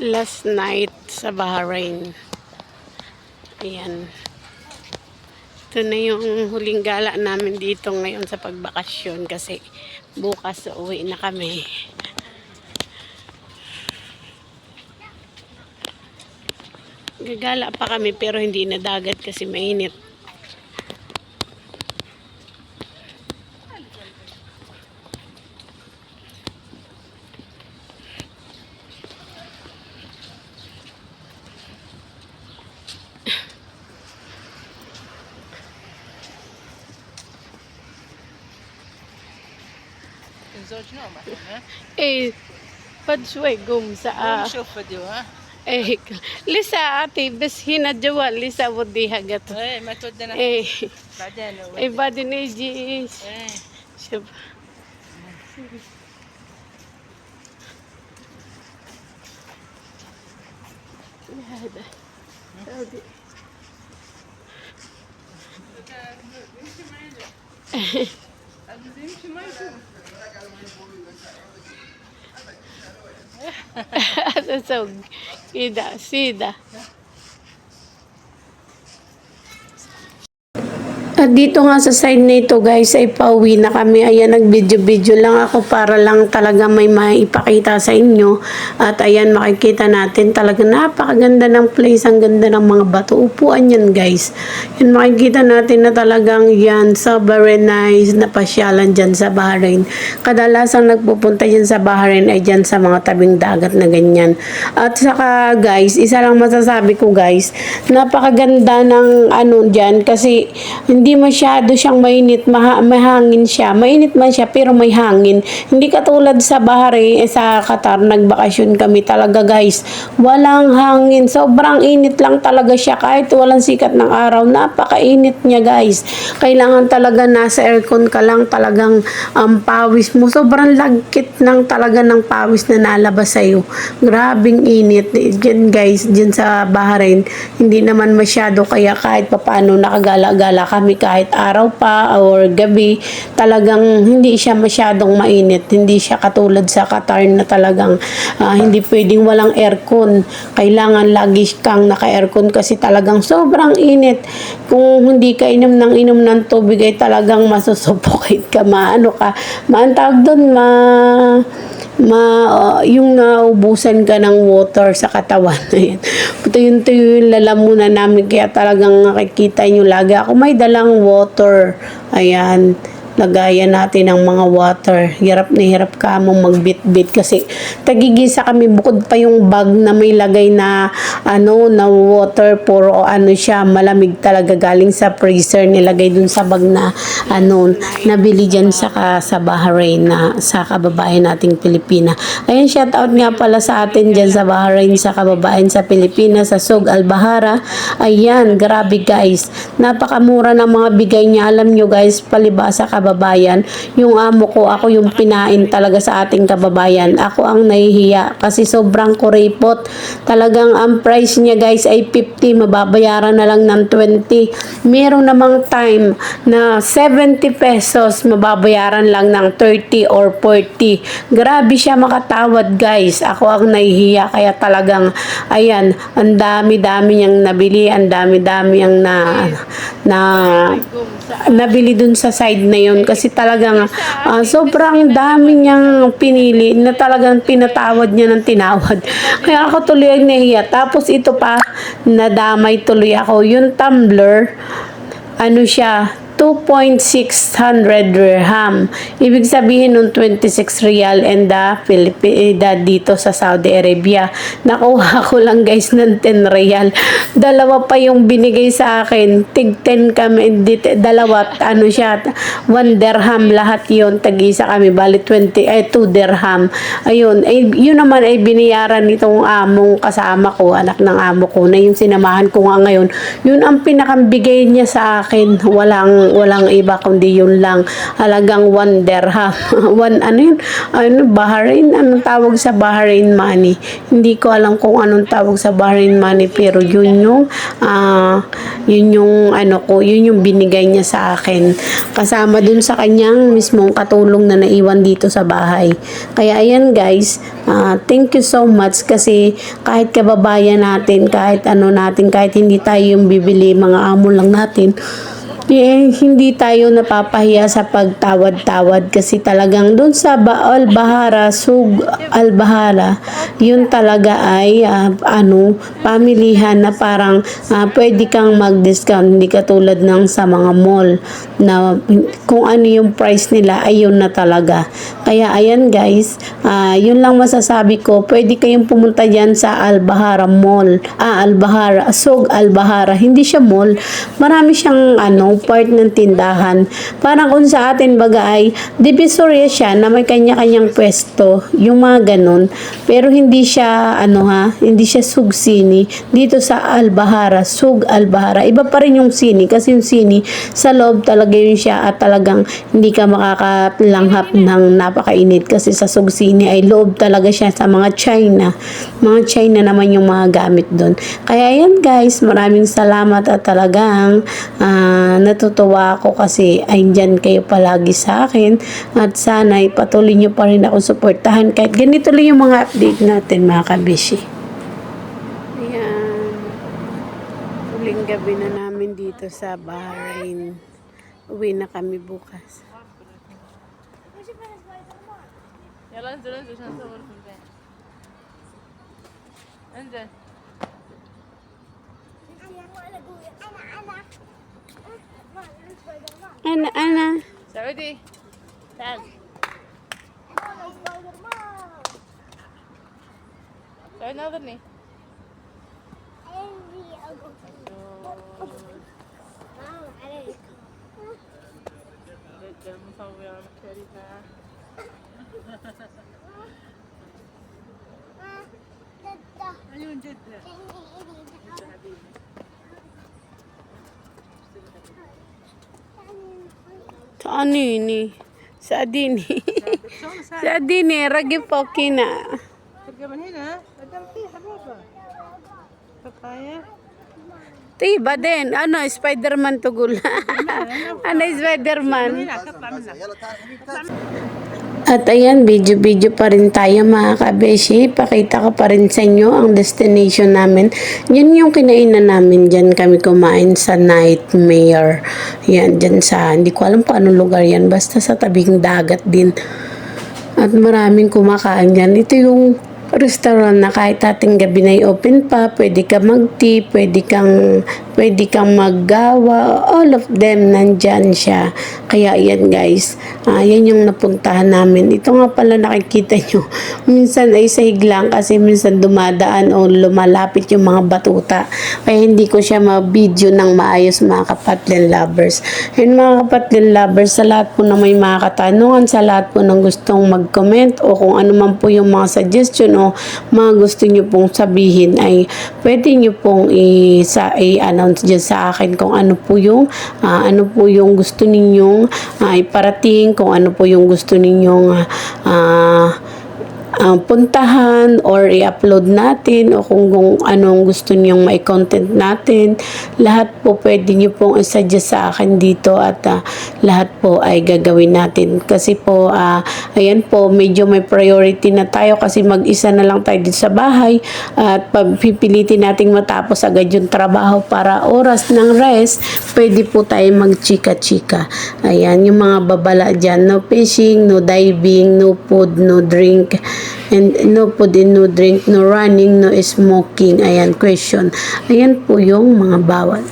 last night sa Bahrain. Ayan. Ito na yung huling gala namin dito ngayon sa pagbakasyon kasi bukas uwi na kami. Gagala pa kami pero hindi na dagat kasi mainit. الزوج نوم ها إيه فد شوي قوم ساعة. نشوف فيديو ها؟ إيه لسا اعطي بس هنا الجوال لسا وديها قط إيه ما تودنا. إيه. بعدين إيه بعدين يجي إيه. شوف. هذا. سعودي هذا يمشي ما يشوف so, ida, sida. At dito nga sa side na ito guys ay pauwi na kami. Ayan nag-video-video lang ako para lang talaga may maipakita sa inyo. At ayan makikita natin talaga napakaganda ng place. Ang ganda ng mga bato. Upuan yan guys. Yan makikita natin na talagang yan sa very nice na pasyalan dyan sa Bahrain. Kadalasang nagpupunta dyan sa Bahrain ay dyan sa mga tabing dagat na ganyan. At saka guys, isa lang masasabi ko guys, napakaganda ng ano dyan kasi hindi masyado siyang mainit, maha, mahangin siya. Mainit man siya pero may hangin. Hindi katulad sa Bahrain, eh, sa Qatar, nagbakasyon kami talaga guys. Walang hangin. Sobrang init lang talaga siya kahit walang sikat ng araw. Napakainit niya guys. Kailangan talaga nasa aircon ka lang talagang ang pawis mo. Sobrang lagkit ng talaga ng pawis na nalabas sa'yo. Grabing init. Diyan guys, diyan sa Bahrain, hindi naman masyado kaya kahit papano nakagala-gala kami kahit araw pa or gabi, talagang hindi siya masyadong mainit. Hindi siya katulad sa Qatar na talagang ah, hindi pwedeng walang aircon. Kailangan lagi kang naka-aircon kasi talagang sobrang init. Kung hindi ka inom ng inom ng tubig ay talagang masusuffocate ka, maano ka, maantawag doon, ma ma uh, yung naubusan ka ng water sa katawan. Ito yung, ito yung lalamunan namin kaya talagang nakikita nyo lagi ako may dalang water. Ayan lagayan natin ng mga water. Hirap na hirap ka mong magbit-bit kasi tagigisa kami bukod pa yung bag na may lagay na ano na water puro ano siya malamig talaga galing sa freezer nilagay dun sa bag na ano nabili diyan sa sa Bahrain na sa kababayan nating Pilipina. Ayun shout out nga pala sa atin diyan sa Bahrain sa kababayan sa Pilipinas sa Sug Albahara. Ayan, grabe guys. Napakamura ng mga bigay niya. Alam nyo guys, palibasa kababayan. Yung amo ko, ako yung pinain talaga sa ating kababayan. Ako ang nahihiya kasi sobrang kuripot. Talagang ang price niya guys ay 50. Mababayaran na lang ng 20. Meron namang time na 70 pesos mababayaran lang ng 30 or 40. Grabe siya makatawad guys. Ako ang nahihiya kaya talagang ayan, ang dami-dami niyang nabili, ang dami-dami niyang na na nabili dun sa side na yun kasi talagang ah, sobrang dami niyang pinili na talagang pinatawad niya ng tinawad. Kaya ako tuloy ang nahiya. Tapos ito pa, nadamay tuloy ako. Yung tumbler, ano siya, 2.600 dirham. Ibig sabihin nung 26 real and the Philippine dito sa Saudi Arabia. Nakuha ko lang guys ng 10 real. Dalawa pa yung binigay sa akin. Tig 10 kami, dalawa, ano siya, 1 dirham lahat yon Tag-isa kami, bali 20, eh 2 dirham. Ayun, ay, yun naman ay biniyaran nitong among kasama ko, anak ng amo ko, na yung sinamahan ko nga ngayon. Yun ang pinakambigay niya sa akin. Walang walang iba kundi yun lang. Halagang one dirham. one ano yun? Ano Bahrain? Anong tawag sa Bahrain money? Hindi ko alam kung anong tawag sa Bahrain money pero yun yung ah yun yung ano ko, yun yung binigay niya sa akin. Kasama dun sa kanyang mismong katulong na naiwan dito sa bahay. Kaya ayan guys, ah, thank you so much kasi kahit kababayan natin, kahit ano natin, kahit hindi tayo yung bibili, mga amo lang natin, eh, hindi tayo napapahiya sa pagtawad-tawad kasi talagang doon sa Baal Bahara, Sug Al Bahara, yun talaga ay ah, ano, pamilihan na parang ah, pwede kang mag-discount, hindi katulad ng sa mga mall na kung ano yung price nila, ayun na talaga. Kaya ayan guys, ah, yun lang masasabi ko, pwede kayong pumunta dyan sa Al Bahara Mall, ah, Al Bahara, Sug Al Bahara, hindi siya mall, marami siyang ano, part ng tindahan. Parang kung sa atin baga ay divisoria siya na may kanya-kanyang pwesto, yung mga ganun. Pero hindi siya ano ha, hindi siya sug sini. Dito sa Albahara, sug Albahara, iba pa rin yung sini kasi yung sini sa loob talaga yun siya at talagang hindi ka makakalanghap ng napakainit kasi sa sug sini ay loob talaga siya sa mga China. Mga China naman yung mga gamit doon. Kaya yan guys, maraming salamat at talagang ah, natutuwa ako kasi andyan kayo palagi sa akin at sana ipatuloy nyo pa rin ako suportahan kahit ganito lang yung mga update natin mga kabishi. Ayan. Huling gabi na namin dito sa Bahrain. Uwi na kami bukas. يلا انزل انزل عشان نصور في البيت انزل Ana, ana. سعودي تعال سعود ناظرني جدا مصورة محترفة عيون جدة Sa ano yun eh? Sa adini. Eh. sa adini, eh, ragi po kina. Papaya. Tiba din. Ano, Spider-Man tugula. ano, Spider-Man. At ayan, video-video pa rin tayo mga kabeshi. Pakita ko pa rin sa inyo ang destination namin. Yan yung kinainan namin. Diyan kami kumain sa Nightmare. Yan, dyan sa, hindi ko alam kung anong lugar yan. Basta sa tabing dagat din. At maraming kumakain yan. Ito yung restaurant na kahit ating gabi na open pa, pwede ka mag-tea, pwede kang pwede kang maggawa, all of them nandyan siya. Kaya yan guys, ah, yan yung napuntahan namin. Ito nga pala nakikita nyo, minsan ay sahig lang kasi minsan dumadaan o lumalapit yung mga batuta. Kaya hindi ko siya ma-video ng maayos mga kapatlin lovers. Yun mga kapatlin lovers, sa lahat po na may mga katanungan, sa lahat po ng gustong mag-comment o kung ano man po yung mga suggestion o mga gusto nyo pong sabihin ay pwede nyo pong i- i-announce dyan sa akin kung ano po yung ah, ano po yung gusto ninyong ah, iparating, kung ano po yung gusto ninyong ah, ah, puntahan or i-upload natin o kung, kung anong gusto niyong may content natin. Lahat po pwede niyo pong isuggest sa akin dito at ah, lahat po ay gagawin natin. Kasi po, ah, ayan po, medyo may priority na tayo kasi mag-isa na lang tayo dito sa bahay at pagpipilitin nating matapos agad yung trabaho para oras ng rest, pwede po tayo magchika-chika. Ayan, yung mga babala dyan, no fishing, no diving, no food, no drink, and no and no drink, no running, no smoking. Ayan, question. Ayan po yung mga bawal.